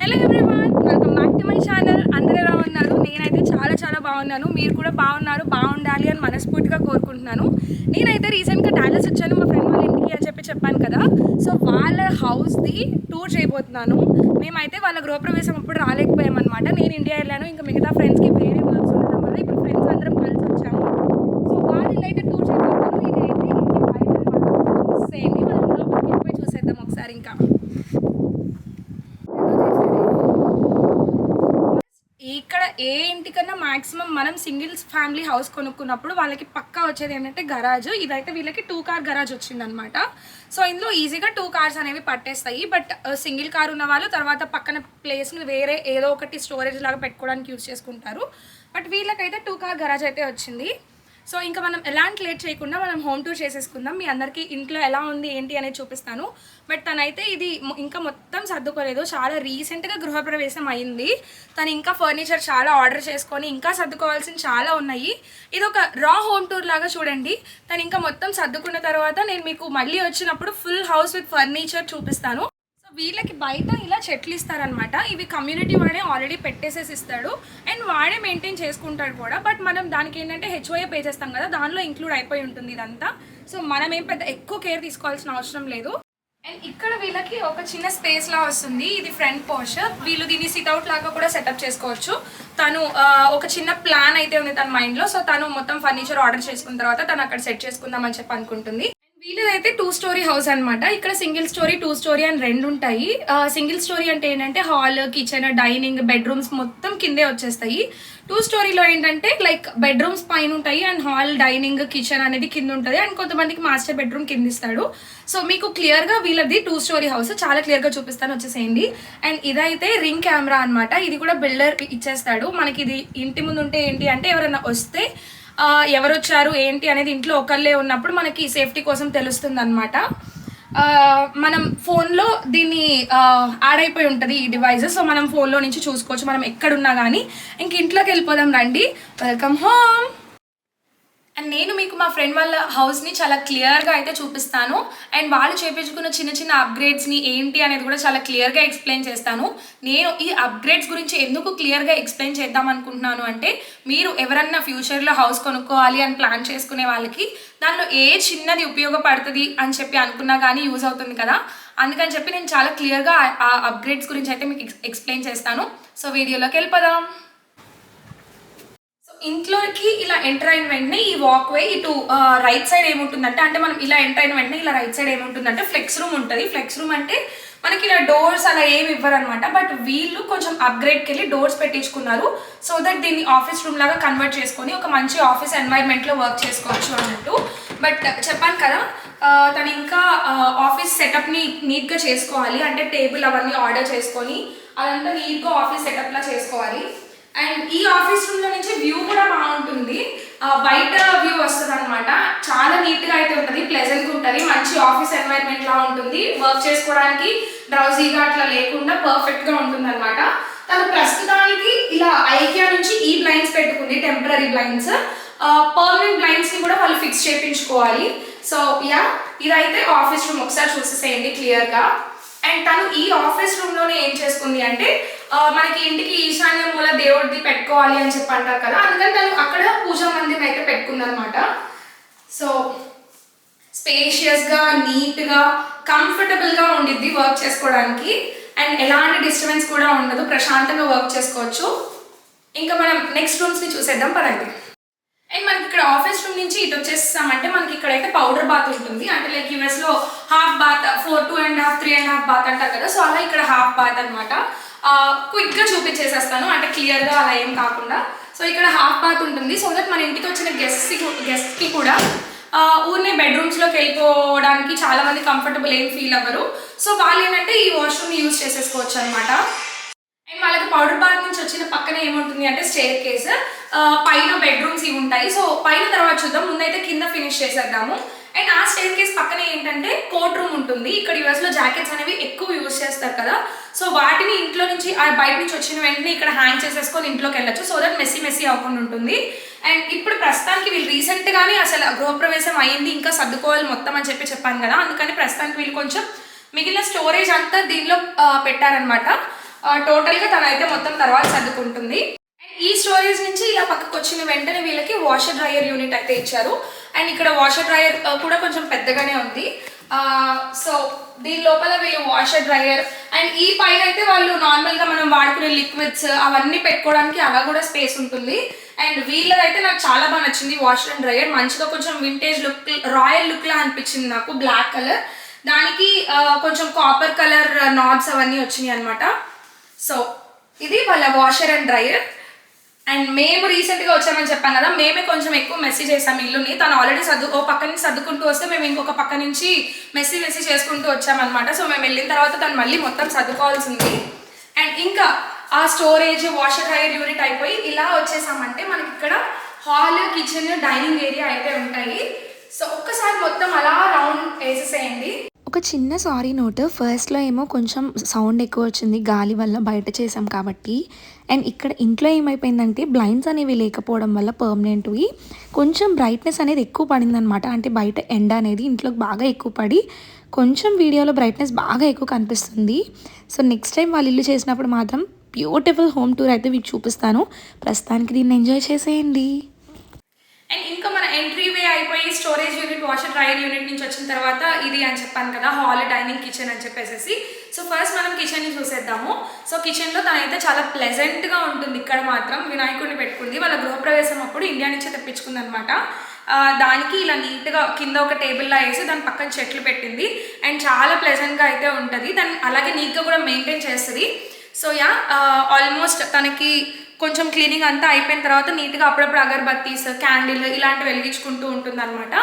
Hello everyone welcome back to my channel అందరూ ఎలా ఉన్నారు? నేనైతే చాలా చాలా బాగున్నాను. మీరు కూడా బాగున్నారు బాగుండాలి అని మనస్ఫూర్తిగా కోరుకుంటున్నాను. నేనైతే రీసెంట్గా డాలస్ వచ్చాను. మా ఫ్రెండ్ వాళ్ళ ఇంటికి అని చెప్పి చెప్పాను కదా. సో వాళ్ళ హౌస్ది టూర్ చేయబోతున్నాను. మేమైతే వాళ్ళ గృహప్రవేశం అప్పుడు రాలేకపోయామన్నమాట నేను ఇండియా వెళ్ళాను. ఇంకా మిగతా ఫ్రెండ్స్కి వేరే వర్క్స్ ఉండడం వల్ల ఇప్పుడు ఫ్రెండ్స్ అందరం కలిసి వచ్చాము. సో వాళ్ళు అయితే టూర్ చేయబోతున్నాను ఇదైతే ఇంటి బయట చూసేయండి మనం లోపలికి వెళ్ళిపోయి చూసేద్దాం ఒకసారి ఇంకా ఇక్కడ ఏ ఇంటికన్నా మాక్సిమం మనం సింగిల్స్ ఫ్యామిలీ హౌస్ కొనుక్కున్నప్పుడు వాళ్ళకి పక్కా వచ్చేది ఏంటంటే గరాజ్ ఇదైతే వీళ్ళకి టూ కార్ గరాజ్ వచ్చిందనమాట సో ఇందులో ఈజీగా టూ కార్స్ అనేవి పట్టేస్తాయి. బట్ సింగిల్ కార్ ఉన్న వాళ్ళు తర్వాత పక్కన ప్లేస్ని వేరే ఏదో ఒకటి స్టోరేజ్ లాగా పెట్టుకోవడానికి యూజ్ చేసుకుంటారు. బట్ వీళ్ళకైతే టూ కార్ గరాజ్ అయితే వచ్చింది. సో ఇంకా మనం ఎలాంటి లేట్ చేయకుండా మనం హోమ్ టూర్ చేసేసుకుందాం. మీ అందరికీ ఇంట్లో ఎలా ఉంది ఏంటి అనేది చూపిస్తాను. బట్ తనైతే ఇది ఇంకా మొత్తం సర్దుకోలేదు. చాలా రీసెంట్గా గృహప్రవేశం అయింది. తను ఇంకా ఫర్నిచర్ చాలా ఆర్డర్ చేసుకొని ఇంకా సర్దుకోవాల్సిన చాలా ఉన్నాయి. ఇది ఒక రా హోమ్ టూర్ లాగా చూడండి. తను ఇంకా మొత్తం సర్దుకున్న తర్వాత నేను మీకు మళ్ళీ వచ్చినప్పుడు ఫుల్ హౌస్ విత్ ఫర్నిచర్ చూపిస్తాను. వీళ్ళకి బయట ఇలా చెట్లు ఇస్తారనమాట ఇవి కమ్యూనిటీ వాడే ఆల్రెడీ పెట్టేసేసి ఇస్తాడు. అండ్ వాడే మెయింటైన్ చేసుకుంటాడు కూడా. బట్ మనం దానికి ఏంటంటే హెచ్ఓఏ పే చేస్తాం కదా. దానిలో ఇంక్లూడ్ అయిపోయి ఉంటుంది ఇదంతా. సో మనం ఏం పెద్ద ఎక్కువ కేర్ తీసుకోవాల్సిన అవసరం లేదు. అండ్ ఇక్కడ వీళ్ళకి ఒక చిన్న స్పేస్ లా వస్తుంది. ఇది ఫ్రంట్ పోర్షన్ వీళ్ళు దీన్ని సిట్అవుట్ లాగా కూడా సెటప్ చేసుకోవచ్చు. తను ఒక చిన్న ప్లాన్ అయితే ఉంది తన మైండ్లో. సో తను మొత్తం ఫర్నిచర్ ఆర్డర్ చేసుకున్న తర్వాత తను అక్కడ సెట్ చేసుకుందాం అని చెప్పి అనుకుంటుంది. వీళ్ళదైతే టూ స్టోరీ హౌస్ అనమాట ఇక్కడ సింగిల్ స్టోరీ టూ స్టోరీ అని రెండు ఉంటాయి. సింగిల్ స్టోరీ అంటే ఏంటంటే హాల్ కిచెన్ డైనింగ్ బెడ్రూమ్స్ మొత్తం కిందే వచ్చేస్తాయి. టూ స్టోరీలో ఏంటంటే లైక్ బెడ్రూమ్స్ పైన ఉంటాయి అండ్ హాల్ డైనింగ్ కిచెన్ అనేది కింద ఉంటుంది. అండ్ కొంతమందికి మాస్టర్ బెడ్రూమ్ కింద ఇస్తాడు సో మీకు క్లియర్గా వీళ్ళది టూ స్టోరీ హౌస్ చాలా క్లియర్గా చూపిస్తాను వచ్చేసేయండి. అండ్ ఇదైతే రింగ్ కెమెరా అన్నమాట. ఇది కూడా బిల్డర్ ఇచ్చేస్తాడు. మనకి ఇది ఇంటి ముందు ఉంటే ఏంటి అంటే ఎవరైనా వస్తే ఎవరు వచ్చారు ఏంటి అనేది ఇంట్లో ఒకళ్ళే ఉన్నప్పుడు మనకి సేఫ్టీ కోసం తెలుస్తుంది అనమాట మనం ఫోన్లో దీన్ని యాడ్ అయిపోయి ఉంటుంది ఈ డివైస్ సో మనం ఫోన్లో నుంచి చూసుకోవచ్చు మనం ఎక్కడున్నా కానీ ఇంక ఇంట్లోకి వెళ్ళిపోదాం రండి. వెల్కమ్ హోమ్ అండ్ నేను మీకు మా ఫ్రెండ్ వాళ్ళ హౌస్ని చాలా క్లియర్గా అయితే చూపిస్తాను. అండ్ వాళ్ళు చేపించుకున్న చిన్న చిన్న అప్గ్రేడ్స్ని ఏంటి అనేది కూడా చాలా క్లియర్గా ఎక్స్ప్లెయిన్ చేస్తాను. నేను ఈ అప్గ్రేడ్స్ గురించి ఎందుకు క్లియర్గా ఎక్స్ప్లెయిన్ చేద్దాం అనుకుంటున్నాను అంటే మీరు ఎవరన్నా ఫ్యూచర్లో హౌస్ కొనుక్కోవాలి అని ప్లాన్ చేసుకునే వాళ్ళకి దానిలో ఏ చిన్నది ఉపయోగపడుతుంది అని చెప్పి అనుకున్నా కానీ యూజ్ అవుతుంది కదా. అందుకని చెప్పి నేను చాలా క్లియర్గా ఆ అప్గ్రేడ్స్ గురించి అయితే మీకు ఎక్స్ప్లెయిన్ చేస్తాను. సో వీడియోలోకి వెళ్ళిపోదాం. సో ఇంట్లోకి ఇలా ఎంటర్ అయిన వెంటనే ఈ వాక్ వే ఇటు రైట్ సైడ్ ఏముంటుందంటే అంటే మనం ఇలా ఎంటర్ అయిన వెంటనే ఇలా రైట్ సైడ్ ఏముంటుందంటే ఫ్లెక్స్ రూమ్ ఉంటుంది. ఫ్లెక్స్ రూమ్ అంటే మనకి ఇలా డోర్స్ అలా ఏమి ఇవ్వరు అనమాట బట్ వీళ్ళు కొంచెం అప్గ్రేడ్కి వెళ్ళి డోర్స్ పెట్టించుకున్నారు. సో దట్ దీన్ని ఆఫీస్ రూమ్ లాగా కన్వర్ట్ చేసుకొని ఒక మంచి ఆఫీస్ ఎన్వైర్న్మెంట్లో వర్క్ చేసుకోవచ్చు అన్నట్టు. బట్ చెప్పాను కదా తను ఇంకా ఆఫీస్ సెటప్ని నీట్గా చేసుకోవాలి. అంటే టేబుల్ అవన్నీ ఆర్డర్ చేసుకొని అదంతా నీట్గా ఆఫీస్ సెటప్లా చేసుకోవాలి. అండ్ ఈ ఆఫీస్ రూమ్లో నుంచి వ్యూ కూడా బాగుంటుంది. బయట వ్యూ వస్తుంది అనమాట చాలా నీట్గా అయితే ఉంటుంది ప్లెజెంట్గా ఉంటుంది. మంచి ఆఫీస్ ఎన్వైరన్మెంట్ లా ఉంటుంది. వర్క్ చేసుకోవడానికి డ్రౌజీగా అట్లా లేకుండా పర్ఫెక్ట్గా ఉంటుంది అనమాట తను ప్రస్తుతానికి ఇలా ఐకియా నుంచి ఈ బ్లైండ్స్ పెట్టుకుంది టెంపరీ బ్లైండ్స్ పర్మనెంట్ బ్లైండ్స్ని కూడా వాళ్ళు ఫిక్స్ చేయించుకోవాలి సో యా ఇదైతే ఆఫీస్ రూమ్ ఒకసారి చూసేసేయండి క్లియర్గా అండ్ తను ఈ ఆఫీస్ రూమ్లోనే ఏం చేసుకుంది అంటే మనకి ఇంటికి ఈశాన్య మూల దేవుడిది పెట్టుకోవాలి అని చెప్పి అంటారు కదా అందుకని తను అక్కడ పూజా మందిరం అయితే పెట్టుకుందనమాట సో స్పేషియస్గా నీట్గా కంఫర్టబుల్గా ఉండిద్ది వర్క్ చేసుకోవడానికి. అండ్ ఎలాంటి డిస్టర్బెన్స్ కూడా ఉండదు ప్రశాంతంగా వర్క్ చేసుకోవచ్చు. ఇంకా మనం నెక్స్ట్ రూమ్స్ని చూసేద్దాం పదండి. అండ్ మనకి ఇక్కడ ఆఫీస్ రూమ్ నుంచి ఇటు వచ్చేసామంటే మనకి ఇక్కడైతే పౌడర్ బాత్ ఉంటుంది. అంటే లైక్ యూఎస్లో half bath four two and half three and half bath అంటారు కదా. సో అలా ఇక్కడ హాఫ్ బాత్ అనమాట క్విక్గా చూపించేసేస్తాను. అంటే క్లియర్గా అలా ఏం కాకుండా. సో ఇక్కడ హాఫ్ బాత్ ఉంటుంది. సో దట్ మన ఇంటికి వచ్చిన గెస్ట్ గెస్ట్కి కూడా ఊరినే బెడ్రూమ్స్లోకి వెళ్ళిపోవడానికి చాలా మంది కంఫర్టబుల్ ఏం ఫీల్ అవ్వరు. సో వాళ్ళు ఏంటంటే ఈ వాష్రూమ్ యూజ్ చేసేసుకోవచ్చు అనమాట అండ్ వాళ్ళకి పౌడర్ బాత్ నుంచి వచ్చిన పక్కన ఏముంటుంది అంటే స్టేర్ కేస్ పైన బెడ్రూమ్స్ ఇవి ఉంటాయి. సో పైన తర్వాత చూద్దాం. ముందైతే కింద ఫినిష్ చేసేద్దాము. అండ్ ఆ స్టేర్ కేస్ పక్కన ఏంటంటే కోట్ రూమ్ ఉంటుంది. ఇక్కడ యూఎస్లో జాకెట్స్ అనేవి ఎక్కువ యూజ్ చేస్తారు కదా. సో వాటిని ఇంట్లో నుంచి ఆ బయట నుంచి వచ్చిన వెంటనే ఇక్కడ హ్యాంగ్ చేసేసుకొని ఇంట్లోకి వెళ్ళొచ్చు. సో దట్ మెస్సీ మెస్సీ అవ్వకుండా ఉంటుంది. అండ్ ఇప్పుడు ప్రస్తుతానికి వీళ్ళు రీసెంట్గానే అసలు గృహప్రవేశం అయ్యింది. ఇంకా సర్దుకోవాలి మొత్తం అని చెప్పి చెప్పాను కదా. అందుకని ప్రస్తుతానికి వీళ్ళు కొంచెం మిగిలిన స్టోరేజ్ అంతా దీనిలో పెట్టారనమాట టోటల్గా తనైతే మొత్తం తర్వాత సర్దుకుంటుంది. అండ్ ఈ స్టోరేజ్ నుంచి ఇలా పక్కకు వచ్చిన వెంటనే వీళ్ళకి వాషర్ డ్రయర్ యూనిట్ అయితే ఇచ్చారు. అండ్ ఇక్కడ వాషర్ డ్రయర్ కూడా కొంచెం పెద్దగానే ఉంది. సో దీని లోపల వీళ్ళు వాషర్ డ్రయర్ అండ్ ఈ పైన అయితే వాళ్ళు నార్మల్గా మనం వాడుకునే లిక్విడ్స్ అవన్నీ పెట్టుకోవడానికి అలా కూడా స్పేస్ ఉంటుంది. అండ్ వీళ్ళదైతే నాకు చాలా బాగా నచ్చింది వాషర్ అండ్ డ్రయర్ మంచిగా కొంచెం వింటేజ్ లుక్ రాయల్ లుక్లా అనిపించింది నాకు బ్లాక్ కలర్ దానికి కొంచెం కాపర్ కలర్ నాబ్స్ అవన్నీ వచ్చినాయి అనమాట సో ఇది వాళ్ళ వాషర్ అండ్ డ్రయర్ అండ్ మేము రీసెంట్గా వచ్చామని చెప్పాను కదా మేమే కొంచెం ఎక్కువ మెస్సీ చేసాం ఇల్లుని. తను ఆల్రెడీ సర్దు ఓ పక్క నుంచి సర్దుకుంటూ వస్తే మేము ఇంకొక పక్క నుంచి మెస్సీ మెస్సీ చేసుకుంటూ వచ్చామన్నమాట. సో మేము వెళ్ళిన తర్వాత తను మళ్ళీ మొత్తం సర్దుకోవాల్సింది. అండ్ ఇంకా ఆ స్టోరేజ్ వాషర్ డ్రైయర్ యూనిట్ అయిపోయి ఇలా వచ్చేసామంటే మనకి ఇక్కడ హాల్ కిచెన్ డైనింగ్ ఏరియా అయితే ఉంటాయి. సో ఒక్కసారి మొత్తం అలా రౌండ్ వేసేసేయండి. ఒక చిన్న సారీ నోట్. ఫస్ట్లో ఏమో కొంచెం సౌండ్ ఎక్కువ వచ్చింది గాలి వల్ల బయట చేసాం కాబట్టి. అండ్ ఇక్కడ ఇంట్లో ఏమైపోయిందంటే బ్లైండ్స్ అనేవి లేకపోవడం వల్ల పర్మనెంట్వి కొంచెం బ్రైట్నెస్ అనేది ఎక్కువ పడిందనమాట అంటే బయట ఎండ అనేది ఇంట్లోకి బాగా ఎక్కువ పడి కొంచెం వీడియోలో బ్రైట్నెస్ బాగా ఎక్కువ కనిపిస్తుంది. సో నెక్స్ట్ టైం వాళ్ళు ఇల్లు చేసినప్పుడు మాత్రం బ్యూటిఫుల్ హోమ్ టూర్ అయితే మీకు చూపిస్తాను. ప్రస్తుతానికి దీన్ని ఎంజాయ్ చేసేయండి. అండ్ ఇంకా మన ఎంట్రీ వే అయిపోయి storage unit washer dryer unit నుంచి వచ్చిన తర్వాత ఇది అని చెప్పాను కదా హాల్ డైనింగ్ కిచెన్ అని చెప్పేసి సో ఫస్ట్ మనం కిచెన్ని చూసేద్దాము. సో కిచెన్లో తనైతే చాలా ప్లెజెంట్గా ఉంటుంది. ఇక్కడ మాత్రం వినాయకుడిని పెట్టుకుంది. వాళ్ళ గృహప్రవేశం అప్పుడు ఇండియా నుంచి తెప్పించుకుంది అనమాట దానికి ఇలా నీట్గా కింద ఒక టేబుల్లా వేసి దాని పక్కన చెట్లు పెట్టింది. అండ్ చాలా ప్లెజెంట్గా అయితే ఉంటుంది. దాన్ని అలాగే నీట్గా కూడా మెయింటైన్ చేస్తుంది. సో యా ఆల్మోస్ట్ తనకి కొంచెం క్లీనింగ్ అంతా అయిపోయిన తర్వాత నీట్గా అప్పుడప్పుడు అగర్బత్తీస్ క్యాండిల్ ఇలాంటివి వెలిగించుకుంటూ ఉంటుందన్నమాట.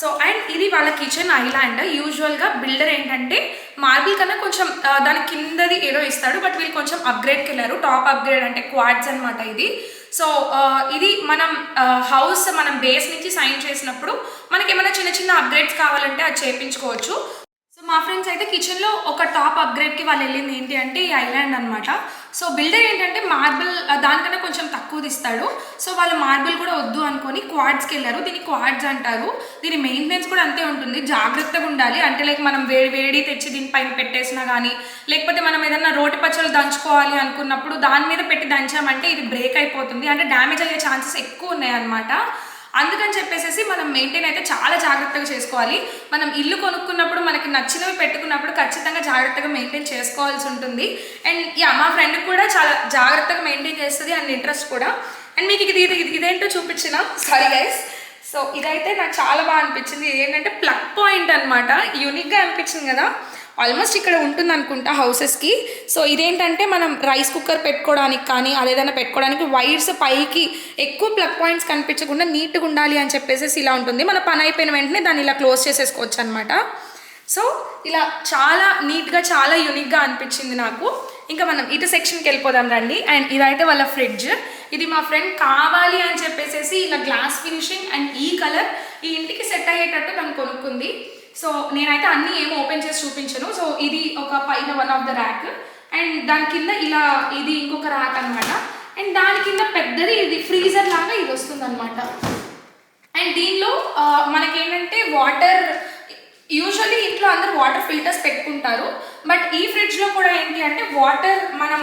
సో అండ్ ఇది వాళ్ళ కిచెన్ ఐలాండ్. యూజువల్గా బిల్డర్ ఏంటంటే మార్బుల్ కన్నా కొంచెం దాని కిందది ఏదో ఇస్తాడు బట్ వీళ్ళు కొంచెం అప్గ్రేడ్కి వెళ్ళారు. టాప్ అప్గ్రేడ్ అంటే క్వాడ్స్ అనమాట ఇది. సో ఇది మనం హౌస్ మనం బేస్ నుంచి సైన్ చేసినప్పుడు మనకి ఏమైనా చిన్న చిన్న అప్గ్రేడ్స్ కావాలంటే అది చేయించుకోవచ్చు మా ఫ్రెండ్స్ అయితే కిచెన్లో ఒక టాప్ అప్గ్రేడ్కి వాళ్ళు వెళ్ళింది ఏంటి అంటే ఈ ఐలాండ్ అనమాట సో బిల్డర్ ఏంటంటే మార్బుల్ దానికన్నా కొంచెం తక్కువది ఇస్తాడు. సో వాళ్ళు మార్బుల్ కూడా వద్దు అనుకొని క్వాడ్స్కి వెళ్ళారు. దీన్ని క్వాడ్స్ అంటారు. దీని మెయింటెనెన్స్ కూడా అంతే ఉంటుంది. జాగ్రత్తగా ఉండాలి. అంటే లైక్ మనం వేడి వేడి తెచ్చి దీనిపైన పెట్టేసినా కానీ లేకపోతే మనం ఏదైనా రోటి పచ్చళ్ళు దంచుకోవాలి అనుకున్నప్పుడు దాని మీద పెట్టి దంచామంటే ఇది బ్రేక్ అయిపోతుంది. అంటే డ్యామేజ్ అయ్యే ఛాన్సెస్ ఎక్కువ ఉన్నాయన్నమాట. అందుకని చెప్పేసి మనం మెయింటైన్ అయితే చాలా జాగ్రత్తగా చేసుకోవాలి. మనం ఇల్లు కొనుక్కున్నప్పుడు మనకి నచ్చినవి పెట్టుకున్నప్పుడు ఖచ్చితంగా జాగ్రత్తగా మెయింటైన్ చేసుకోవాల్సి ఉంటుంది. అండ్ యా మా ఫ్రెండ్ కూడా చాలా జాగ్రత్తగా మెయింటైన్ చేస్తుంది అండ్ ఇంట్రెస్ట్ కూడా. అండ్ మీకు ఇది ఇది ఇదేంటో చూపించిన? సారీ గైస్ సో ఇదైతే నాకు చాలా బాగా అనిపించింది. ఇది ఏంటంటే ప్లగ్ పాయింట్ అనమాట యూనిక్గా అనిపించింది కదా. ఆల్మోస్ట్ ఇక్కడ ఉంటుంది అనుకుంటా హౌసెస్కి. సో ఇదేంటంటే మనం రైస్ కుక్కర్ పెట్టుకోవడానికి కానీ అదేదైనా పెట్టుకోవడానికి వైర్స్ పైకి ఎక్కువ ప్లగ్ పాయింట్స్ కనిపించకుండా నీట్గా ఉండాలి అని చెప్పేసి ఇలా ఉంటుంది. మన పని అయిపోయిన వెంటనే దాన్ని ఇలా క్లోజ్ చేసేసుకోవచ్చు అనమాట సో ఇలా చాలా నీట్గా చాలా యూనిక్గా అనిపించింది నాకు. ఇంకా మనం ఇటు సెక్షన్కి వెళ్ళిపోదాం రండి. అండ్ ఇదైతే వాళ్ళ ఫ్రిడ్జ్. ఇది మా ఫ్రెండ్ కావాలి అని చెప్పేసి ఇలా గ్లాస్ ఫినిషింగ్ అండ్ ఈ కలర్ ఈ ఇంటికి సెట్ అయ్యేటట్టు తను కొనుక్కుంది. సో నేనైతే అన్నీ ఏం ఓపెన్ చేసి చూపించను. సో ఇది ఒక పైన one of the rack and దాని కింద ఇలా ఇది ఇంకొక ర్యాక్ అనమాట అండ్ దాని కింద పెద్దది ఇది ఫ్రీజర్ లాగా ఇది వస్తుంది అనమాట అండ్ దీనిలో మనకేంటంటే వాటర్ యూజువల్లీ ఇంట్లో అందరూ వాటర్ ఫిల్టర్స్ పెట్టుకుంటారు. బట్ ఈ ఫ్రిడ్జ్లో కూడా ఏంటి అంటే వాటర్ మనం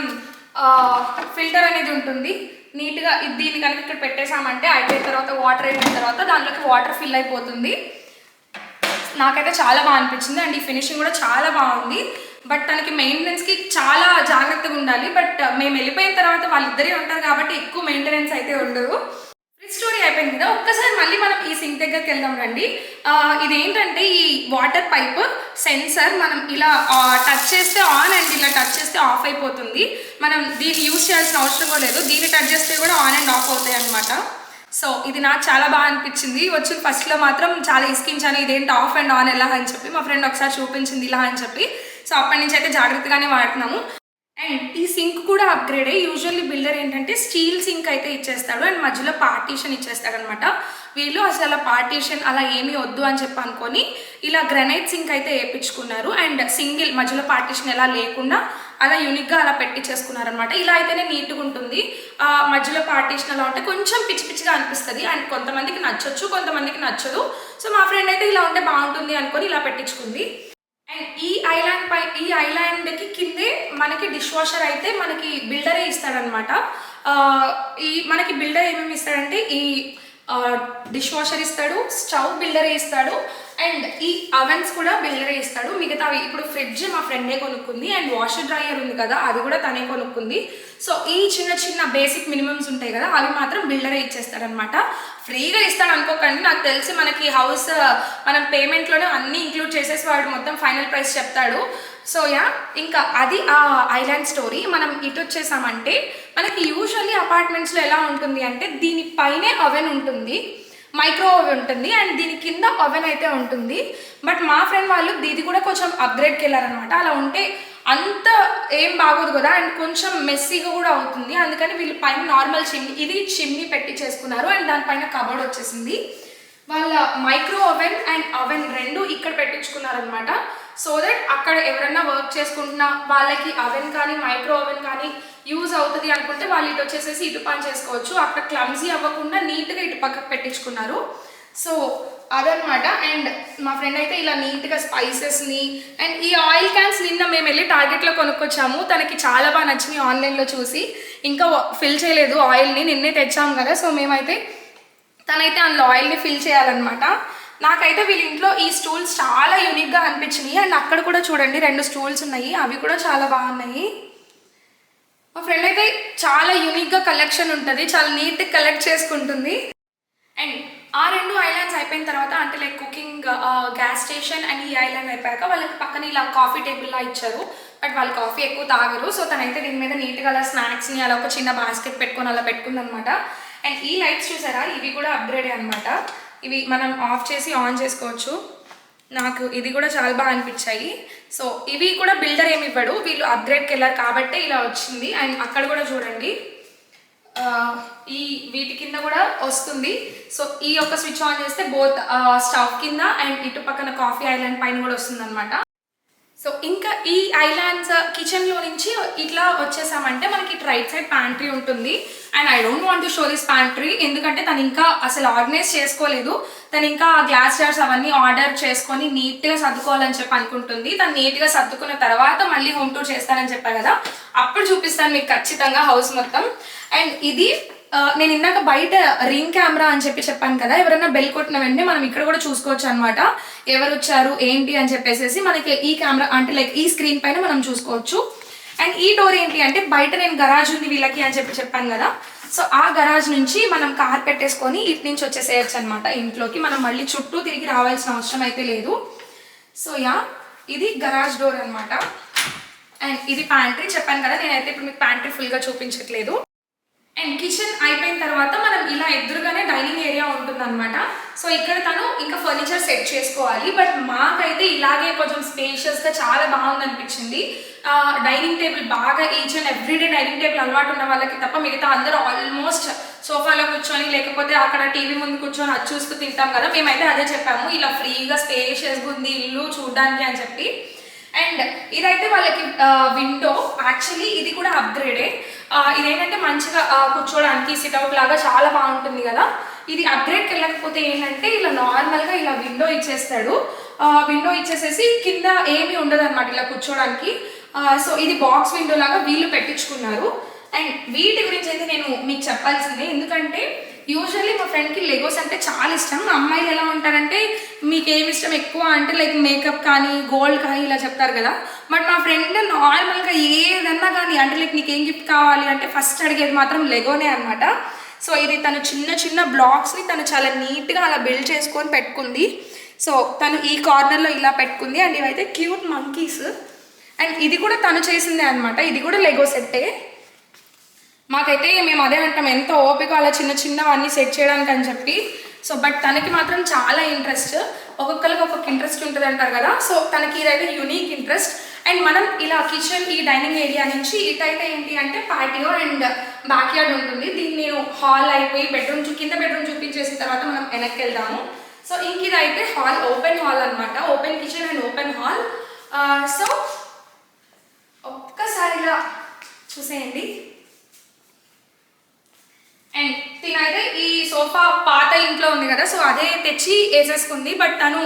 ఫిల్టర్ అనేది ఉంటుంది. నీట్గా దీన్ని కనుక ఇక్కడ పెట్టేసామంటే అయిపోయిన తర్వాత వాటర్ అయిపోయిన తర్వాత దాంట్లోకి వాటర్ ఫిల్ అయిపోతుంది. నాకైతే చాలా బాగా అనిపించింది. అండ్ ఈ ఫినిషింగ్ కూడా చాలా బాగుంది. బట్ తనకి మెయింటెనెన్స్కి చాలా జాగ్రత్తగా ఉండాలి. బట్ మేము వెళ్ళిపోయిన తర్వాత వాళ్ళిద్దరే ఉంటారు కాబట్టి ఎక్కువ మెయింటెనెన్స్ అయితే ఉండదు. ఫ్రిడ్జ్ స్టోరీ అయిపోయింది కదా. ఒక్కసారి మళ్ళీ మనం ఈ సింక్ దగ్గరికి వెళ్దాం రండి. ఇదేంటంటే ఇది ఏంటంటే ఈ వాటర్ పైప్ సెన్సర్ మనం ఇలా టచ్ చేస్తే ఆన్ అండ్ ఇలా టచ్ చేస్తే ఆఫ్ అయిపోతుంది. మనం దీన్ని యూజ్ చేయాల్సిన అవసరం కూడా లేదు. దీన్ని టచ్ చేస్తే కూడా ఆన్ అండ్ ఆఫ్ అవుతాయి అనమాట సో ఇది నాకు చాలా బాగా అనిపించింది. వచ్చిన ఫస్ట్లో మాత్రం చాలా ఇసుకించాను ఇదేంటి ఆఫ్ అండ్ ఆన్ ఎలా? అని చెప్పి మా ఫ్రెండ్ ఒకసారి చూపించింది ఇలా అని చెప్పి. సో అప్పటి నుంచి అయితే జాగ్రత్తగానే వాడుతున్నాము. అండ్ ఈ సింక్ కూడా అప్గ్రేడే యూజువల్లీ బిల్డర్ ఏంటంటే స్టీల్ సింక్ అయితే ఇచ్చేస్తాడు అండ్ మధ్యలో పార్టీషన్ ఇచ్చేస్తాడు అనమాట వీళ్ళు అసలు పార్టీషన్ అలా ఏమీ వద్దు అని చెప్పి అనుకొని ఇలా గ్రనైట్ సింక్ అయితే వేయించుకున్నారు అండ్ సింగిల్ మధ్యలో పార్టీషన్ ఎలా లేకుండా అలా యూనిక్గా అలా పెట్టించేసుకున్నారు అనమాట ఇలా అయితేనే నీట్గా ఉంటుంది. మధ్యలో పార్టీషన్ అలా ఉంటే కొంచెం పిచ్చి పిచ్చిగా అనిపిస్తుంది. అండ్ కొంతమందికి నచ్చొచ్చు కొంతమందికి నచ్చదు. సో మా ఫ్రెండ్ అయితే ఇలా ఉంటే బాగుంటుంది అనుకొని ఇలా పెట్టించుకుంది. అండ్ ఈ ఐలాండ్ పై ఈ ఐలాండ్కి కిందే మనకి డిష్ వాషర్ అయితే మనకి బిల్డరే ఇస్తాడనమాట ఈ మనకి బిల్డర్ ఏమేమి ఇస్తాడంటే ఈ డిష్ వాషర్ ఇస్తాడు స్టవ్ బిల్డరే ఇస్తాడు అండ్ ఈ అవెన్స్ కూడా బిల్డరే ఇస్తాడు. మిగతావి ఇప్పుడు ఫ్రిడ్జ్ మా ఫ్రెండే కొనుక్కుంది అండ్ వాషర్ డ్రైయర్ ఉంది కదా అది కూడా తనే కొనుక్కుంది. సో ఈ చిన్న చిన్న బేసిక్ మినిమమ్స్ ఉంటాయి కదా అవి మాత్రం బిల్డరే ఇచ్చేస్తాడనమాట ఫ్రీగా ఇస్తాడు అనుకోకండి. నాకు తెలిసి మనకి హౌస్ మనం పేమెంట్లోనే అన్నీ ఇంక్లూడ్ చేసేసి వాడు మొత్తం ఫైనల్ ప్రైస్ చెప్తాడు. సో యా ఇంకా అది ఆ ఐలాండ్ స్టోరీ మనం ఇటు వచ్చేసామంటే మనకి యూజువల్లీ అపార్ట్మెంట్స్లో ఎలా ఉంటుంది అంటే దీనిపైనే అవెన్ ఉంటుంది. మైక్రో ఓవెన్ ఉంటుంది అండ్ దీని కింద ఓవెన్ అయితే ఉంటుంది. బట్ మా ఫ్రెండ్ వాళ్ళు దీది కూడా కొంచెం అప్గ్రేడ్కి వెళ్ళారనమాట అలా ఉంటే అంత ఏం బాగోదు కదా అండ్ కొంచెం మెస్సీగా కూడా అవుతుంది. అందుకని వీళ్ళు పైన నార్మల్ చిమ్నీ ఇది చిమ్నీ పెట్టి చేసుకున్నారు అండ్ దానిపైన కబోర్డ్ వచ్చేసింది. వాళ్ళ మైక్రో ఓవెన్ అండ్ ఓవెన్ రెండు ఇక్కడ పెట్టించుకున్నారనమాట సో దట్ అక్కడ ఎవరైనా వర్క్ చేసుకుంటున్నా వాళ్ళకి అవెన్ కానీ మైక్రో ఓవెన్ కానీ యూజ్ అవుతుంది అనుకుంటే వాళ్ళు ఇటు వచ్చేసేసి ఇటు పని చేసుకోవచ్చు. అక్కడ క్లమ్జీ అవ్వకుండా నీట్గా ఇటు పక్కకు పెట్టించుకున్నారు. సో అదనమాట అండ్ మా ఫ్రెండ్ అయితే ఇలా నీట్గా స్పైసెస్ని అండ్ ఈ ఆయిల్ క్యాన్స్ నిన్న మేము వెళ్ళి టార్గెట్లో కొనుక్కొచ్చాము. తనకి చాలా బాగా నచ్చినాయి ఆన్లైన్లో చూసి. ఇంకా ఫిల్ చేయలేదు. ఆయిల్ని నిన్నే తెచ్చాము కదా. సో మేమైతే తనైతే అందులో ఆయిల్ని ఫిల్ చేయాలన్నమాట. నాకైతే వీళ్ళ ఇంట్లో ఈ స్టూల్స్ చాలా యూనిక్గా అనిపించినాయి. అండ్ అక్కడ కూడా చూడండి రెండు స్టూల్స్ ఉన్నాయి. అవి కూడా చాలా బాగున్నాయి. మా ఫ్రెండ్ అయితే చాలా యూనిక్గా కలెక్షన్ ఉంటుంది. చాలా నీట్గా కలెక్ట్ చేసుకుంటుంది. అండ్ ఆ రెండు ఐలాండ్స్ అయిపోయిన తర్వాత అంటే like cooking gas station and ఈ ఐలాండ్ అయిపోయాక వాళ్ళకి పక్కన ఇలా కాఫీ టేబుల్లా ఇచ్చారు. బట్ వాళ్ళు కాఫీ ఎక్కువ తాగరు. సో తనైతే దీని మీద నీట్గా అలా స్నాక్స్ని అలా ఒక చిన్న బాస్కెట్ పెట్టుకొని అలా పెట్టుకుందనమాట అండ్ ఈ లైట్స్ చూసారా? ఇవి కూడా అప్గ్రేడ్ అనమాట ఇవి మనం ఆఫ్ చేసి ఆన్ చేసుకోవచ్చు. నాకు ఇది కూడా చాలా బాగా అనిపించాయి. సో ఇవి కూడా బిల్డర్ ఏమి ఇవ్వడు. వీళ్ళు అప్గ్రేడ్కి వెళ్ళారు కాబట్టే ఇలా వచ్చింది. అండ్ అక్కడ కూడా చూడండి. ఈ వీటి కింద కూడా వస్తుంది. సో ఈ యొక్క స్విచ్ ఆన్ చేస్తే బోత్ స్టవ్ కింద అండ్ ఇటు పక్కన కాఫీ ఐలాండ్ పైన కూడా వస్తుంది అనమాట సో ఇంకా ఈ ఐలాండ్స్ కిచెన్లో నుంచి ఇట్లా వచ్చేసామంటే మనకి ఇటు రైట్ సైడ్ ప్యాంట్రీ ఉంటుంది. And I don't want to show this pantry ఎందుకంటే తను ఇంకా అసలు ఆర్గనైజ్ చేసుకోలేదు. తను ఇంకా గ్లాస్ జార్స్ అవన్నీ ఆర్డర్ చేసుకొని నీట్గా సర్దుకోవాలని చెప్పి అనుకుంటుంది. తను నీట్గా సర్దుకున్న తర్వాత మళ్ళీ హోమ్ టూర్ చేస్తానని చెప్పా కదా. అప్పుడు చూపిస్తాను మీకు ఖచ్చితంగా హౌస్ మొత్తం. అండ్ ఇది నేను ఇందాక బయట రింగ్ కెమెరా అని చెప్పి చెప్పాను కదా. ఎవరైనా బెల్ కొట్టిన వెంటనే మనం ఇక్కడ కూడా చూసుకోవచ్చు అనమాట ఎవరు వచ్చారు ఏంటి అని చెప్పేసి మనకి ఈ కెమెరా అంటే లైక్ ఈ స్క్రీన్ పైన మనం చూసుకోవచ్చు. అండ్ ఈ డోర్ ఏంటి అంటే బయట నేను గరాజ్ ఉంది వీళ్ళకి అని చెప్పి చెప్పాను కదా. సో ఆ గరాజ్ నుంచి మనం కార్ పెట్టేసుకొని ఇటు నుంచి వచ్చేసేయచ్చు అనమాట ఇంట్లోకి మనం మళ్ళీ చుట్టూ తిరిగి రావాల్సిన అవసరం అయితే లేదు. సో యా ఇది గరాజ్ డోర్ అనమాట అండ్ ఇది ప్యాంట్రీ చెప్పాను కదా నేనైతే ఇప్పుడు మీకు ప్యాంట్రీ ఫుల్గా చూపించట్లేదు. అండ్ కిచెన్ అయిపోయిన తర్వాత మనం ఇలా ఎదురుగానే డైనింగ్ ఏరియా ఉంటుందన్నమాట. సో ఇక్కడ తను ఇంకా ఫర్నిచర్ సెట్ చేసుకోవాలి. బట్ మాకైతే ఇలాగే కొంచెం స్పేషియస్గా చాలా బాగుంది అనిపించింది డైనింగ్ టేబుల్ బాగా each and everyday dining table అలవాటు ఉన్న వాళ్ళకి తప్ప మిగతా అందరూ ఆల్మోస్ట్ సోఫాలో కూర్చొని లేకపోతే అక్కడ టీవీ ముందు కూర్చొని అది చూస్తూ తింటాం కదా మేమైతే అదే చెప్పాము. ఇలా ఫ్రీగా స్పేషియస్గా ఉంది ఇల్లు చూడడానికి అని చెప్పి. అండ్ ఇదైతే వాళ్ళకి విండో యాక్చువల్లీ ఇది కూడా అప్గ్రేడే ఇదేంటంటే మంచిగా కూర్చోడానికి సిట్అవుట్ లాగా చాలా బాగుంటుంది కదా. ఇది అప్గ్రేడ్కి వెళ్ళకపోతే ఏంటంటే ఇలా నార్మల్గా ఇలా విండో ఇచ్చేస్తాడు. విండో ఇచ్చేసేసి కింద ఏమీ ఉండదు అనమాట ఇలా కూర్చోడానికి. సో ఇది బాక్స్ విండో లాగా వీళ్ళు పెట్టించుకున్నారు. అండ్ వీటి గురించి అయితే నేను మీకు చెప్పాల్సిందే. ఎందుకంటే యూజువల్లీ మా ఫ్రెండ్కి లెగోస్ అంటే చాలా ఇష్టం. అమ్మాయిలు ఎలా ఉంటారంటే మీకు ఏమి ఇష్టం ఎక్కువ? అంటే లైక్ మేకప్ కానీ గోల్డ్ కానీ ఇలా చెప్తారు కదా. బట్ మా ఫ్రెండ్ నార్మల్గా ఏదన్నా కానీ అంటే లైక్ నీకు ఏం గిఫ్ట్ కావాలి అంటే ఫస్ట్ అడిగేది మాత్రం లెగోనే అనమాట సో ఇది తను చిన్న చిన్న బ్లాక్స్ని తను చాలా నీట్గా అలా బిల్డ్ చేసుకొని పెట్టుకుంది. సో తను ఈ కార్నర్లో ఇలా పెట్టుకుంది. అండ్ ఇవైతే క్యూట్ మంకీస్ అండ్ ఇది కూడా తను చేసిందే అనమాట ఇది కూడా లెగో సెట్టే మాకైతే మేము అదే అంటాం ఎంత ఓపిక అలా చిన్న చిన్నవన్నీ సెట్ చేయడానికి అని చెప్పి. సో బట్ తనకి మాత్రం చాలా ఇంట్రెస్ట్ ఒక్కొక్కరికి ఒక్కొక్క ఇంట్రెస్ట్ ఉంటుంది అంటారు కదా. సో తనకి ఇదైతే యూనిక్ ఇంట్రెస్ట్ అండ్ మనం ఇలా కిచెన్ ఈ డైనింగ్ ఏరియా నుంచి ఇటైతే ఏంటి అంటే పాటియో అండ్ బ్యాక్ యార్డ్ ఉంటుంది. దీన్ని నేను హాల్ అయిపోయి బెడ్రూమ్ చూ కింద బెడ్రూమ్ చూపించేసిన తర్వాత మనం వెనక్కి వెళ్దాము. సో ఇంక ఇదైతే హాల్ ఓపెన్ హాల్ అన్నమాట. Open kitchen and open hall so ఒక్కసారిగా చూసేయండి. అండ్ తినైతే ఈ సోఫా పాత ఇంట్లో ఉంది కదా సో అదే తెచ్చి వేసేసుకుంది. బట్ తను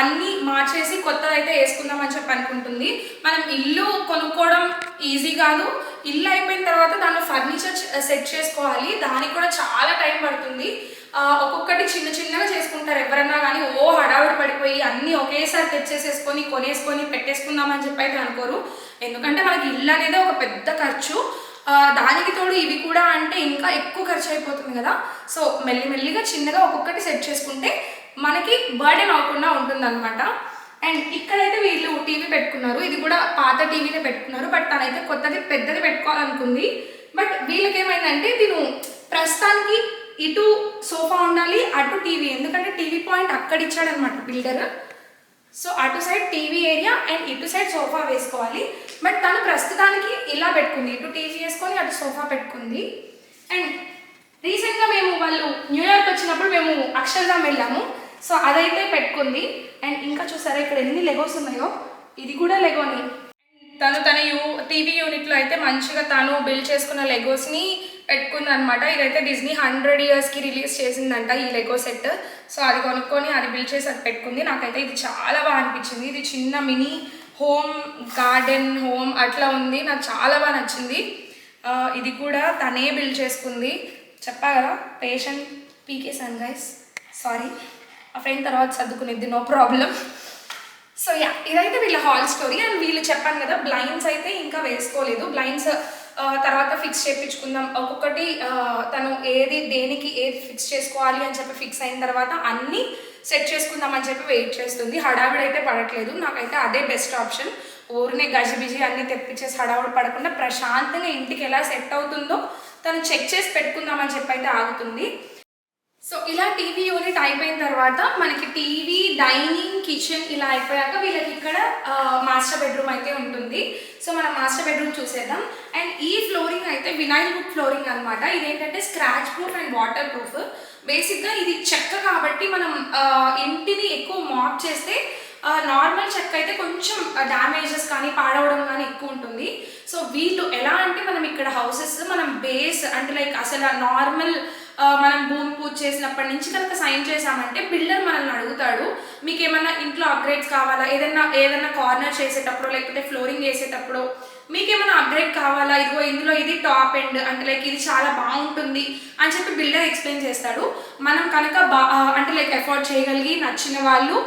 అన్నీ మార్చేసి కొత్తదైతే వేసుకుందాం అని చెప్పి అనుకుంటుంది. మనం ఇల్లు కొనుక్కోవడం ఈజీ కాదు. ఇల్లు అయిపోయిన తర్వాత దానిలో ఫర్నిచర్ సెట్ చేసుకోవాలి. దానికి కూడా చాలా టైం పడుతుంది. ఒక్కొక్కటి చిన్న చిన్నగా చేసుకుంటారు ఎవరన్నా కానీ. ఓ హడావుడి పడిపోయి అన్నీ ఒకేసారి తెచ్చేసేసుకొని కొనేసుకొని పెట్టేసుకుందామని చెప్పి అయితే అనుకోరు. ఎందుకంటే మనకి ఇల్లు అనేది ఒక పెద్ద ఖర్చు. దానికి తోడు ఇవి కూడా అంటే ఇంకా ఎక్కువ ఖర్చు అయిపోతుంది కదా. సో మెల్లిమెల్లిగా చిన్నగా ఒక్కొక్కటి సెట్ చేసుకుంటే మనకి బర్డెన్ అవ్వకుండా ఉంటుందన్నమాట. అండ్ ఇక్కడైతే వీళ్ళు టీవీ పెట్టుకున్నారు. ఇది కూడా పాత టీవీనే పెట్టుకున్నారు. బట్ తనైతే కొత్తది పెద్దది పెట్టుకోవాలనుకుంది. బట్ వీళ్ళకి ఏమైందంటే తిను ప్రస్తుతానికి ఇటు సోఫా ఉండాలి అటు టీవీ. ఎందుకంటే టీవీ పాయింట్ అక్కడ ఇచ్చాడనమాట బిల్డర్. సో అటు సైడ్ టీవీ ఏరియా అండ్ ఇటు సైడ్ సోఫా వేసుకోవాలి. బట్ తను ప్రస్తుతానికి ఇలా పెట్టుకుంది. ఇటు టీవీ వేసుకొని అటు సోఫా పెట్టుకుంది. అండ్ రీసెంట్గా మేము వాళ్ళు న్యూయార్క్ వచ్చినప్పుడు మేము అక్షరధామ్ వెళ్ళాము. సో అదైతే పెట్టుకుంది. అండ్ ఇంకా చూసారా ఇక్కడ ఎన్ని లెగోస్ ఉన్నాయో? ఇది కూడా లెగోని తను తన యూ టీవీ యూనిట్లో అయితే మంచిగా తను బిల్డ్ చేసుకున్న లెగోస్ని పెట్టుకుంది అనమాట ఇదైతే డిజ్నీ హండ్రెడ్ ఇయర్స్కి రిలీజ్ చేసిందంట ఈ లెగో సెట్ సో అది కొనుక్కొని అది బిల్డ్ చేసి అది పెట్టుకుంది. నాకైతే ఇది చాలా బాగా అనిపించింది. ఇది చిన్న మినీ హోమ్ గార్డెన్ హోమ్ అట్లా ఉంది. నాకు చాలా బాగా నచ్చింది. ఇది కూడా తనే బిల్డ్ చేసుకుంది. చెప్పా కదా పేషెంట్ పీకే సన్ గైస్ సారీ ఆ ఫ్రెండ్ తర్వాత సర్దుకునేది నో ప్రాబ్లం సో యా ఇదైతే వీళ్ళ హాల్ స్టోరీ. అండ్ వీళ్ళు చెప్పాను కదా బ్లైండ్స్ అయితే ఇంకా వేసుకోలేదు. బ్లైండ్స్ తర్వాత ఫిక్స్ చేయించుకుందాం ఒక్కొక్కటి తను ఏది దేనికి ఏది ఫిక్స్ చేసుకోవాలి అని చెప్పి ఫిక్స్ అయిన తర్వాత అన్నీ సెట్ చేసుకుందాం అని చెప్పి వెయిట్ చేస్తుంది. హడావిడి అయితే పడట్లేదు. నాకైతే అదే బెస్ట్ ఆప్షన్. ఊరినే గజిబిజి అన్నీ తెప్పించేసి హడావుడి పడకుండా ప్రశాంతంగా ఇంటికి ఎలా సెట్ అవుతుందో తను చెక్ చేసి పెట్టుకుందామని చెప్పి అయితే ఆగుతుంది. సో ఇలా టీవీ యూనిట్ అయిపోయిన తర్వాత మనకి టీవీ డైనింగ్ కిచెన్ ఇలా అయిపోయాక వీళ్ళకి ఇక్కడ మాస్టర్ బెడ్రూమ్ అయితే ఉంటుంది. సో మనం మాస్టర్ బెడ్రూమ్ చూసేద్దాం. అండ్ ఈ ఫ్లోరింగ్ అయితే వినైల్ వుడ్ ఫ్లోరింగ్ అనమాట ఇదేంటంటే scratch proof and water proof. బేసిక్గా ఇది చెక్క కాబట్టి మనం ఇంటిని ఎక్కువ మాప్ చేస్తే నార్మల్ చెక్క అయితే కొంచెం డ్యామేజెస్ కానీ పాడవడం కానీ ఎక్కువ ఉంటుంది. సో వీళ్ళు ఎలా అంటే మనం ఇక్కడ హౌసెస్ మనం బేస్ అంటే లైక్ అసలు నార్మల్ మనం భూమి పూజ చేసినప్పటి నుంచి కనుక సైన్ చేసామంటే బిల్డర్ మనల్ని అడుగుతాడు మీకు ఏమైనా ఇంట్లో అప్గ్రేడ్స్ కావాలా? ఏదైనా ఏదైనా కార్నర్ చేసేటప్పుడు లేకపోతే ఫ్లోరింగ్ వేసేటప్పుడు మీకు ఏమైనా అప్గ్రేడ్ కావాలా? ఇదిగో ఇందులో ఇది టాప్ ఎండ్ అంటే లైక్ ఇది చాలా బాగుంటుంది అని చెప్పి బిల్డర్ ఎక్స్ప్లెయిన్ చేస్తాడు. మనం కనుక బా అంటే లైక్ ఎఫోర్డ్ చేయగలిగి నచ్చిన వాళ్ళు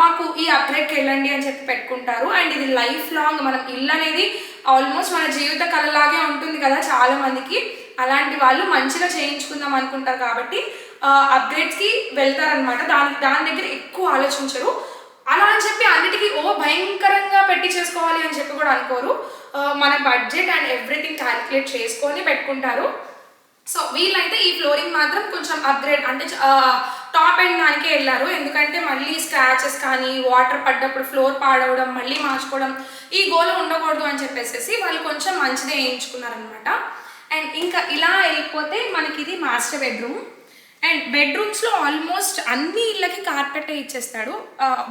మాకు ఈ అప్గ్రేడ్కి వెళ్ళండి అని చెప్పి పెట్టుకుంటారు. అండ్ ఇది లైఫ్ లాంగ్ మనం ఇల్లు అనేది ఆల్మోస్ట్ మన జీవిత కళలాగే ఉంటుంది కదా చాలా మందికి. అలాంటి వాళ్ళు మంచిగా చేయించుకుందాం అనుకుంటారు కాబట్టి అప్గ్రేడ్స్కి వెళ్తారనమాట దాని దాని దగ్గర ఎక్కువ ఆలోచించరు. అలా అని చెప్పి అన్నిటికీ ఓ భయంకరంగా పెట్టి చేసుకోవాలి అని చెప్పి కూడా అనుకోరు. మన బడ్జెట్ అండ్ ఎవ్రీథింగ్ క్యాలిక్యులేట్ చేసుకొని పెట్టుకుంటారు. సో వీళ్ళైతే ఈ ఫ్లోరింగ్ మాత్రం కొంచెం అప్గ్రేడ్ అంటే టాప్ ఎండ్ దానికే వెళ్ళారు. ఎందుకంటే మళ్ళీ స్క్రాచెస్ కానీ వాటర్ పడ్డప్పుడు ఫ్లోర్ పాడవడం మళ్ళీ మార్చుకోవడం ఈ గోల ఉండకూడదు అని చెప్పేసి వాళ్ళు కొంచెం మంచిదే వేయించుకున్నారనమాట అండ్ ఇంకా ఇలా వెళ్ళిపోతే మనకి ఇది మాస్టర్ బెడ్రూమ్ అండ్ బెడ్రూమ్స్లో ఆల్మోస్ట్ అన్ని ఇళ్ళకి కార్పెటే ఇచ్చేస్తాడు.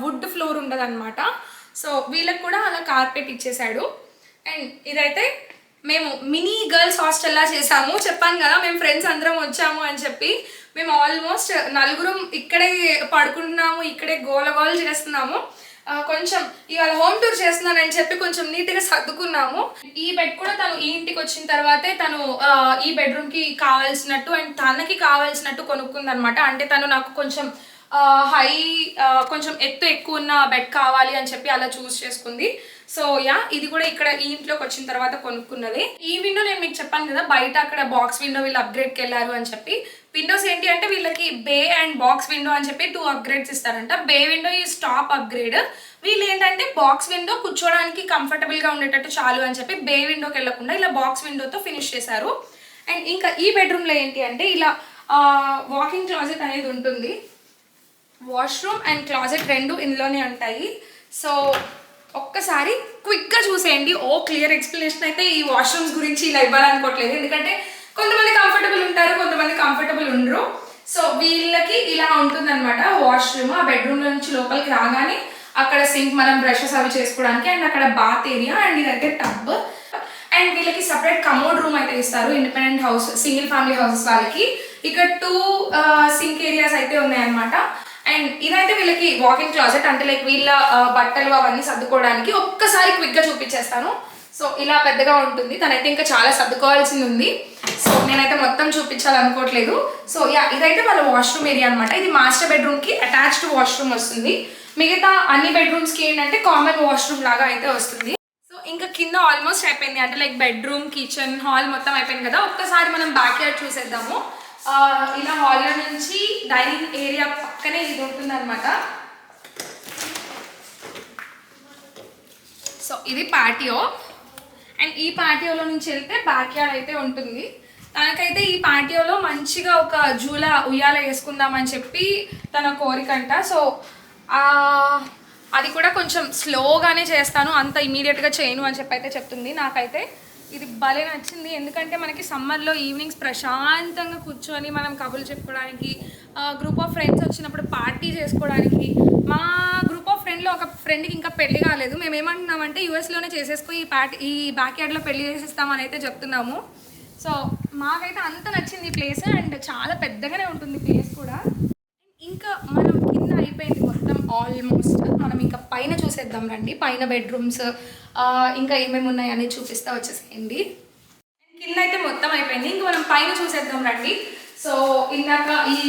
వుడ్ ఫ్లోర్ ఉండదన్నమాట. సో వీళ్ళకి కూడా అలా కార్పెట్ ఇచ్చేసాడు అండ్ ఇదైతే మేము మినీ గర్ల్స్ హాస్టల్లా చేసాము చెప్పాను కదా మేము ఫ్రెండ్స్ అందరం వచ్చాము అని చెప్పి మేము ఆల్మోస్ట్ నలుగురం ఇక్కడే పడుకుంటున్నాము ఇక్కడే గోల గోల చేస్తున్నాము. కొంచెం ఇవాళ హోమ్ టూర్ చేస్తున్నానని చెప్పి కొంచెం నీట్గా సర్దుకున్నాము. ఈ బెడ్ కూడా తను ఈ ఇంటికి వచ్చిన తర్వాతే తను ఈ బెడ్రూమ్కి కావాల్సినట్టు అండ్ తనకి కావాల్సినట్టు కొనుక్కుందనమాట అంటే తను నాకు కొంచెం హై కొంచెం ఎత్తు ఎక్కువ ఉన్న బెడ్ కావాలి అని చెప్పి అలా చూస్ చేసుకుంది. సో యా ఇది కూడా ఇక్కడ ఈ ఇంట్లోకి వచ్చిన తర్వాత కొనుక్కున్నది. ఈ విండో నేను మీకు చెప్పాను కదా బయట అక్కడ బాక్స్ విండో వీళ్ళు అప్గ్రేడ్కి వెళ్ళారు అని చెప్పి. విండోస్ ఏంటి అంటే వీళ్ళకి బే అండ్ బాక్స్ విండో అని చెప్పి టూ అప్గ్రేడ్స్ ఇస్తారంట. బే విండో ఈ స్టాప్ అప్గ్రేడ్ వీళ్ళు ఏంటంటే బాక్స్ విండో కూర్చోడానికి కంఫర్టబుల్గా ఉండేటట్టు చాలు అని చెప్పి బే విండోకి వెళ్ళకుండా ఇలా బాక్స్ విండోతో ఫినిష్ చేశారు. అండ్ ఇంకా ఈ బెడ్రూమ్లో ఏంటి అంటే ఇలా వాకింగ్ క్లాజెట్ అనేది ఉంటుంది. వాష్రూమ్ అండ్ క్లాజెట్ రెండు ఇందులోనే ఉంటాయి. సో ఒక్కసారి క్విక్గా చూసేయండి. ఓ క్లియర్ ఎక్స్ప్లెనేషన్ అయితే ఈ వాష్రూమ్స్ గురించి ఇలా ఇవ్వాలనుకోవట్లేదు. ఎందుకంటే కొంతమంది కంఫర్టబుల్ ఉంటారు కొంతమంది కంఫర్టబుల్ ఉండరు. సో వీళ్ళకి ఇలా ఉంటుందన్నమాట వాష్రూమ్ ఆ బెడ్రూమ్ నుంచి లోపలికి రాగానే అక్కడ సింక్ మనం బ్రషెస్ అవి చేసుకోవడానికి అండ్ అక్కడ బాత్ ఏరియా అండ్ ఇదైతే టబ్ అండ్ వీళ్ళకి సపరేట్ కమోడ్ రూమ్ అయితే ఇస్తారు independent house single family houses వాళ్ళకి. ఇక్కడ టూ సింక్ ఏరియాస్ అయితే ఉన్నాయన్నమాట. అండ్ ఇదైతే వీళ్ళకి వాకింగ్ క్లాజెట్ అంటే లైక్ వీళ్ళ బట్టలు అవన్నీ సర్దుకోవడానికి ఒక్కసారి క్విక్గా చూపించేస్తాను. సో ఇలా పెద్దగా ఉంటుంది. తనైతే ఇంకా చాలా సర్దుకోవాల్సింది ఉంది సో నేనైతే మొత్తం చూపించాలనుకోవట్లేదు. సో యా ఇదైతే వాళ్ళ వాష్రూమ్ ఏరియా అనమాట ఇది మాస్టర్ బెడ్రూమ్కి అటాచ్డ్ వాష్రూమ్ వస్తుంది. మిగతా అన్ని బెడ్రూమ్స్కి ఏంటంటే కామన్ వాష్రూమ్ లాగా అయితే వస్తుంది. సో ఇంకా కింద ఆల్మోస్ట్ అయిపోయింది. అంటే లైక్ బెడ్రూమ్ కిచెన్ హాల్ మొత్తం అయిపోయింది కదా. ఒక్కసారి మనం బ్యాక్ యార్డ్ చూసేద్దాము ఇలా హాల్లో నుంచి డైనింగ్ ఏరియా పక్కనే ఇది ఉంటుంది సో ఇది పాటియో అండ్ ఈ పాటియోలో నుంచి వెళ్తే బ్యాక్ యార్డ్ అయితే ఉంటుంది. తనకైతే ఈ పాటియోలో మంచిగా ఒక జూల ఉయ్యాల వేసుకుందామని చెప్పి తన కోరికంట. సో అది కూడా కొంచెం స్లోగానే చేస్తాను. అంత ఇమీడియట్గా చేయను అని చెప్పి అయితే చెప్తుంది. నాకైతే ఇది భలే నచ్చింది. ఎందుకంటే మనకి సమ్మర్లో ఈవినింగ్స్ ప్రశాంతంగా కూర్చొని మనం కబుర్లు చెప్పుకోవడానికి గ్రూప్ ఆఫ్ ఫ్రెండ్స్ వచ్చినప్పుడు పార్టీ చేసుకోవడానికి మా గ్రూప్ ఫ్రెండ్లో ఒక ఫ్రెండ్కి ఇంకా పెళ్ళి కాలేదు. మేము ఏమంటున్నామంటే యూఎస్లోనే చేసేసుకో ఈ ప్యాట్ ఈ బ్యాక్ యార్డ్లో పెళ్ళి చేసేస్తామని అయితే చెప్తున్నాము. సో మాకైతే అంత నచ్చింది ఈ ప్లేస్ అండ్ చాలా పెద్దగానే ఉంటుంది ప్లేస్ కూడా. ఇంకా మనం కింద అయిపోయింది మొత్తం ఆల్మోస్ట్ మనం ఇంకా పైన చూసేద్దాం రండి. పైన బెడ్రూమ్స్ ఇంకా ఏమేమి ఉన్నాయని చూపిస్తా వచ్చేసేయండి. కింద అయితే మొత్తం అయిపోయింది. ఇంకా మనం పైన చూసేద్దాం రండి. సో ఇందాక ఈ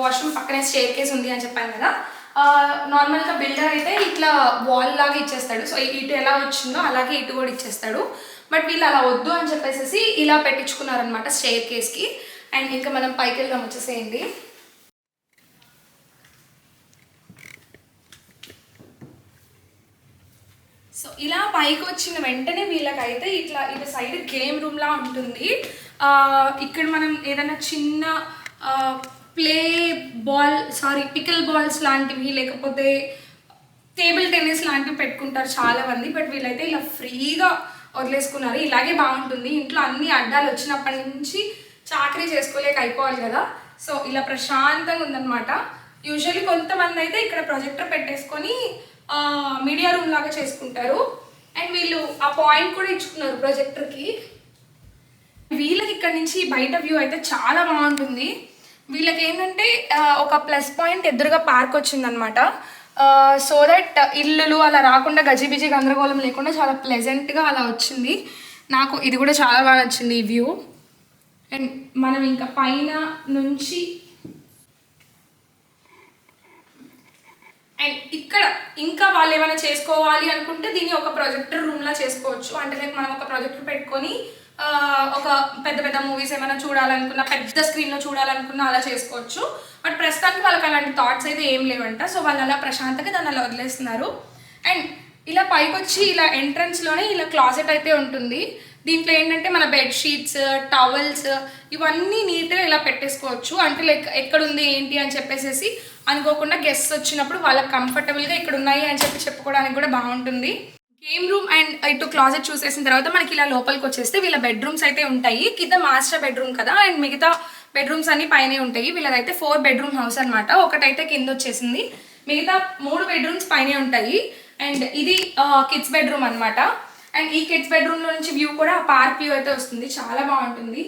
వాష్రూమ్ పక్కనే స్టేర్ కేస్ ఉంది అని చెప్పాను కదా. నార్మల్గా బిల్డర్ అయితే ఇట్లా వాల్ లాగా ఇచ్చేస్తాడు. సో ఇటు ఎలా వచ్చిందో అలాగే ఇటు కూడా ఇచ్చేస్తాడు. బట్ వీళ్ళు అలా వద్దు అని చెప్పేసి ఇలా పెట్టించుకున్నారనమాట స్టేర్ కేస్కి అండ్ ఇంకా మనం పైకి వెళ్దాం వచ్చేసేయండి. సో ఇలా పైకి వచ్చిన వెంటనే వీళ్ళకైతే ఇట్లా ఇటు సైడ్ గేమ్ రూమ్లా ఉంటుంది. ఇక్కడ మనం ఏదైనా చిన్న play ball sorry pickle balls లాంటివి లేకపోతే టేబుల్ టెన్నిస్ లాంటివి పెట్టుకుంటారు చాలా మంది బట్ వీళ్ళైతే ఇలా ఫ్రీగా వదిలేసుకున్నారు. ఇలాగే బాగుంటుంది. ఇంట్లో అన్ని అడ్డాలు వచ్చినప్పటి నుంచి చాకరీ చేసుకోలేక అయిపోవాలి కదా. సో ఇలా ప్రశాంతంగా ఉందన్నమాట. యూజువల్లీ కొంతమంది అయితే ఇక్కడ ప్రొజెక్టర్ పెట్టేసుకొని మీడియా రూమ్ లాగా చేసుకుంటారు. అండ్ వీళ్ళు ఆ పాయింట్ కూడా ఇచ్చుకున్నారు ప్రొజెక్టర్కి వీళ్ళకి ఇక్కడ నుంచి బయట వ్యూ అయితే చాలా బాగుంటుంది. వీళ్ళకి ఏంటంటే ఒక ప్లస్ పాయింట్ ఎదురుగా పార్క్ వచ్చిందనమాట. సో దట్ ఇల్లులు అలా రాకుండా గజిబిజి గందరగోళం లేకుండా చాలా ప్లెజెంట్గా అలా వచ్చింది. నాకు ఇది కూడా చాలా బాగా నచ్చింది ఈ వ్యూ అండ్ మనం ఇంకా పైన నుంచి అండ్ ఇక్కడ ఇంకా వాళ్ళు ఏమైనా చేసుకోవాలి అనుకుంటే దీన్ని ఒక ప్రొజెక్టర్ రూమ్లా చేసుకోవచ్చు. అంటే లైక్ మనం ఒక ప్రొజెక్టర్ పెట్టుకొని ఒక పెద్ద పెద్ద మూవీస్ ఏమైనా చూడాలనుకున్నా పెద్ద స్క్రీన్లో చూడాలనుకున్నా అలా చేసుకోవచ్చు. బట్ ప్రస్తుతానికి వాళ్ళకి అలాంటి థాట్స్ అయితే ఏం లేవంట. సో వాళ్ళు అలా ప్రశాంతంగా దాన్ని అలా వదిలేస్తున్నారు. అండ్ ఇలా పైకి వచ్చి ఇలా ఎంట్రన్స్లోనే ఇలా క్లాజెట్ అయితే ఉంటుంది. దీంట్లో ఏంటంటే మన బెడ్షీట్స్ టవల్స్ ఇవన్నీ నీట్గా ఇలా పెట్టేసుకోవచ్చు. అంటే లైక్ ఎక్కడుంది ఏంటి అని చెప్పేసి అనుకోకుండా గెస్ట్ వచ్చినప్పుడు వాళ్ళకి కంఫర్టబుల్గా ఇక్కడ ఉన్నాయి అని చెప్పి చెప్పుకోవడానికి కూడా బాగుంటుంది. గేమ్ రూమ్ అండ్ ఇటు క్లాజెట్ చూసేసిన తర్వాత మనకి ఇలా లోపలికి వచ్చేస్తే వీళ్ళ బెడ్రూమ్స్ అయితే ఉంటాయి. కింద మాస్టర్ బెడ్రూమ్ కదా అండ్ మిగతా బెడ్రూమ్స్ అన్ని పైనే ఉంటాయి. వీళ్ళదైతే ఫోర్ బెడ్రూమ్ హౌస్ అనమాట ఒకటైతే కింద వచ్చేసింది. మిగతా మూడు బెడ్రూమ్స్ పైనే ఉంటాయి. అండ్ ఇది కిడ్స్ బెడ్రూమ్ అనమాట అండ్ ఈ కిడ్స్ బెడ్రూమ్లో నుంచి వ్యూ కూడా పార్క్ వ్యూ అయితే వస్తుంది. చాలా బాగుంటుంది.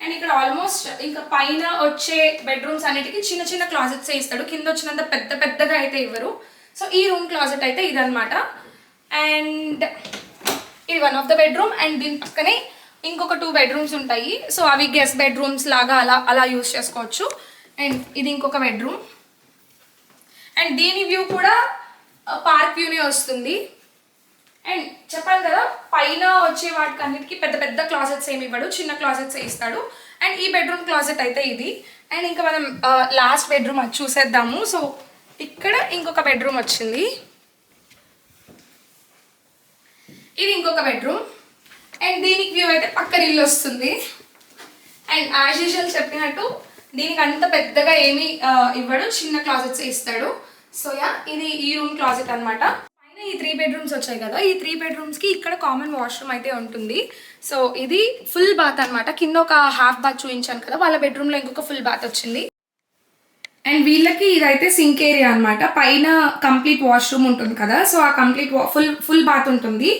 అండ్ ఇక్కడ ఆల్మోస్ట్ ఇంకా పైన వచ్చే బెడ్రూమ్స్ అన్నిటికీ చిన్న చిన్న క్లాజెట్స్ ఇస్తాడు. కింద వచ్చినంత పెద్ద పెద్దగా అయితే ఇవ్వరు. సో ఈ రూమ్ క్లాజెట్ అయితే ఇదనమాట అండ్ ఇది one of the bedroom and దీని పక్కనే ఇంకొక టూ బెడ్రూమ్స్ ఉంటాయి. సో అవి గెస్ట్ బెడ్రూమ్స్ లాగా అలా అలా యూస్ చేసుకోవచ్చు. అండ్ ఇది ఇంకొక బెడ్రూమ్ అండ్ దీని వ్యూ కూడా పార్క్ వ్యూనే వస్తుంది. అండ్ చెప్పాను కదా పైన వచ్చే వాటికి అన్నిటికీ పెద్ద పెద్ద క్లాసెట్స్ ఏమి ఇవ్వడు చిన్న క్లాసెట్స్ ఇస్తాడు. అండ్ ఈ బెడ్రూమ్ క్లాసెట్ అయితే ఇది. అండ్ ఇంకా మనం లాస్ట్ బెడ్రూమ్ అది చూసేద్దాము. సో ఇక్కడ ఇంకొక బెడ్రూమ్ వచ్చింది. ఇది ఇంకొక బెడ్రూమ్. అండ్ దీనికి వ్యూ అయితే పక్కన ఇల్లు వస్తుంది. అండ్ యాజ్ యూజువల్ చెప్పినట్టు దీనికి అంత పెద్దగా ఏమి ఇవ్వడు. చిన్న క్లాజెట్స్ ఇస్తాడు. సో యా ఇది ఈ రూమ్ క్లాజెట్ అన్నమాట. పైన ఈ త్రీ బెడ్రూమ్స్ వచ్చాయి కదా. ఈ త్రీ బెడ్రూమ్స్కి ఇక్కడ కామన్ వాష్రూమ్ అయితే ఉంటుంది. సో ఇది ఫుల్ బాత్ అనమాట కింద ఒక హాఫ్ బాత్ చూపించాను కదా. వాళ్ళ బెడ్రూమ్లో ఇంకొక ఫుల్ బాత్ వచ్చింది. అండ్ వీళ్ళకి ఇదైతే సింక్ ఏరియా అనమాట పైన కంప్లీట్ వాష్రూమ్ ఉంటుంది కదా. సో ఆ కంప్లీట్ ఫుల్ ఫుల్ బాత్ ఉంటుంది.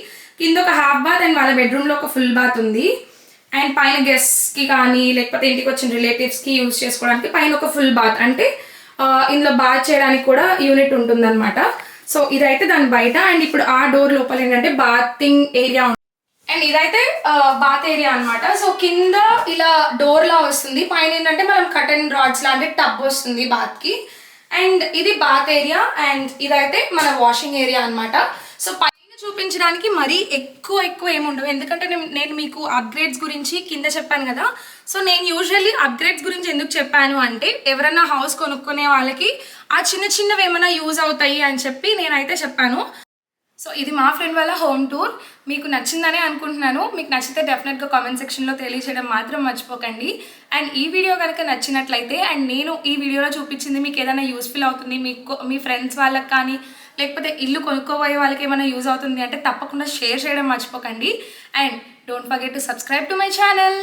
కింద ఒక హాఫ్ బాత్ అండ్ వాళ్ళ బెడ్రూమ్లో ఒక ఫుల్ బాత్ ఉంది. అండ్ పైన గెస్ట్కి కానీ లేకపోతే ఇంటికి వచ్చిన రిలేటివ్స్కి యూజ్ చేసుకోవడానికి పైన ఒక ఫుల్ బాత్ అంటే ఇందులో బాత్ చేయడానికి కూడా యూనిట్ ఉంటుందన్నమాట. సో ఇదైతే దాని బయట. అండ్ ఇప్పుడు ఆ డోర్ లోపల ఏంటంటే బాతింగ్ ఏరియా అండ్ ఇదైతే బాత్ ఏరియా అన్నమాట. సో కింద ఇలా డోర్లా వస్తుంది. పైన ఏంటంటే మనం కటన్ రాడ్స్ లాంటి టబ్ వస్తుంది బాత్కి అండ్ ఇది బాత్ ఏరియా అండ్ ఇదైతే మన వాషింగ్ ఏరియా అన్నమాట. సో పైన చూపించడానికి మరీ ఎక్కువ ఎక్కువ ఏముండవు ఎందుకంటే నేను- మీకు అప్గ్రేడ్స్ గురించి కింద చెప్పాను కదా. సో నేను యూజువల్లీ అప్గ్రేడ్స్ గురించి ఎందుకు చెప్పాను అంటే ఎవరైనా హౌస్ కొనుక్కునే వాళ్ళకి ఆ చిన్న చిన్నవి ఏమైనా యూజ్ అవుతాయి అని చెప్పి నేనైతే చెప్పాను. సో ఇది మా ఫ్రెండ్ వాళ్ళ హోమ్ టూర్ మీకు నచ్చిందనే అనుకుంటున్నాను. మీకు నచ్చితే డెఫినెట్గా కామెంట్ సెక్షన్లో తెలియజేయడం మాత్రం మర్చిపోకండి. అండ్ ఈ వీడియో కనుక నచ్చినట్లయితే అండ్ నేను ఈ వీడియోలో చూపించింది మీకు ఏదైనా యూస్ఫుల్ అవుతుంది మీకు మీ ఫ్రెండ్స్ వాళ్ళకి కానీ లేకపోతే ఇల్లు కొనుక్కోబోయే వాళ్ళకి ఏమైనా యూజ్ అవుతుంది అంటే తప్పకుండా షేర్ చేయడం మర్చిపోకండి. And don't forget to subscribe to my channel.